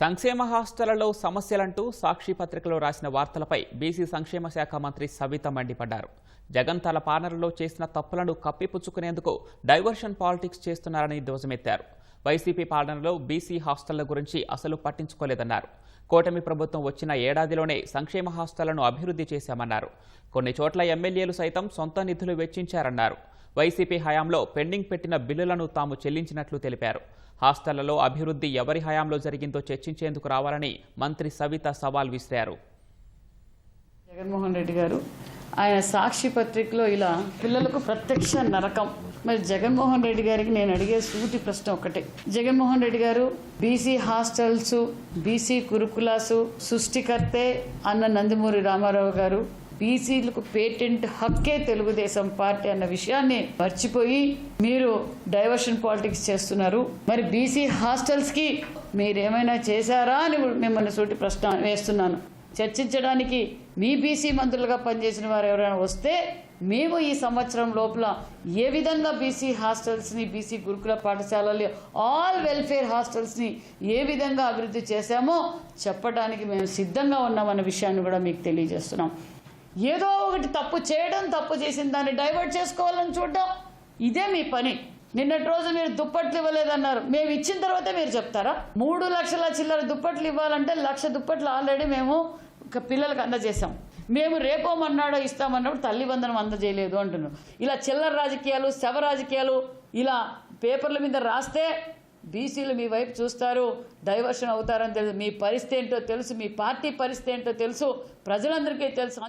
సంక్షేమ హాస్టళ్ళలో సమస్యలంటూ సాక్షి పత్రికలో రాసిన వార్తలపై బీసీ సంక్షేమ శాఖ మంత్రి సవిత మండిపడ్డారు. జగన్ తల పాలనలో చేసిన తప్పులను కప్పిపుచ్చుకునేందుకు డైవర్షన్ పాలిటిక్స్ చేస్తున్నారని ధ్వజమెత్తారు. వైసీపీ పాలనలో బీసీ హాస్టళ్ళ గురించి అసలు పట్టించుకోలేదన్నారు. కూటమి ప్రభుత్వం వచ్చిన ఏడాదిలోనే సంక్షేమ హాస్టళ్ళను అభివృద్ధి చేశామన్నారు. కొన్ని చోట్ల ఎమ్మెల్యేలు సైతం సొంత నిధులు వెచ్చించారన్నారు. వైసీపీ హయాంలో పెండింగ్ పెట్టిన బిల్లులను తాము చెల్లించినట్లు తెలిపారు. హాస్టళ్ళలో అభివృద్ధి ఎవరి హయాంలో జరిగిందో చర్చించేందుకు రావాలని మంత్రి సవిత సవాల్ విసిరారు. జగన్మోహన్ రెడ్డి గారు ఆయన సాక్షి పత్రికలో ఇలా పిల్లలకు ప్రత్యక్ష నరకం. మరి జగన్మోహన్ రెడ్డి గారికి నేను అడిగే సూటి ప్రశ్న ఒకటే జగన్మోహన్ రెడ్డి గారు బీసీ హాస్టల్స్ బీసీ కురుకులాసు సృష్టికర్తే అన్న నందమూరి రామారావు గారు బీసీలకు పేటెంట్ హక్కే తెలుగుదేశం పార్టీ అన్న విషయాన్ని మర్చిపోయి మీరు డైవర్షన్ పాలిటిక్స్ చేస్తున్నారు. మరి బీసీ హాస్టల్స్కి మీరేమైనా చేశారా అని మిమ్మల్ని సూటి ప్రశ్న వేస్తున్నాను. చర్చించడానికి మీ బీసీ మంత్రులుగా పనిచేసిన వారు ఎవరైనా వస్తే మేము ఈ సంవత్సరం లోపల ఏ విధంగా బీసీ హాస్టల్స్ని బీసీ గురుకుల పాఠశాలలు ఆల్ వెల్ఫేర్ హాస్టల్స్ని ఏ విధంగా అభివృద్ధి చేశామో చెప్పడానికి మేము సిద్ధంగా ఉన్నామన్న విషయాన్ని కూడా మీకు తెలియజేస్తున్నాం. ఏదో ఒకటి తప్పు చేయడం తప్పు చేసిన దాన్ని డైవర్ట్ చేసుకోవాలని చూడడం ఇదే మీ పని. నిన్నటి రోజు మీరు దుప్పట్లు ఇవ్వలేదన్నారు. మేము ఇచ్చిన తర్వాతే మీరు చెప్తారా? మూడు లక్షల చిల్లర దుప్పట్లు ఇవ్వాలంటే లక్ష దుప్పట్లు ఆల్రెడీ మేము పిల్లలకు అందజేసాం మేము రేపో మన్నాడో ఇస్తామన్నప్పుడు తల్లిబంధనం అందజేయలేదు అంటున్నాం ఇలా చిల్లర రాజకీయాలు శవ రాజకీయాలు ఇలా పేపర్ల మీద రాస్తే బీసీలు మీ వైపు చూస్తారు డైవర్షన్ అవుతారని తెలుసు మీ పరిస్థితి ఏంటో తెలుసు మీ పార్టీ పరిస్థితి ఏంటో తెలుసు ప్రజలందరికీ తెలుసు.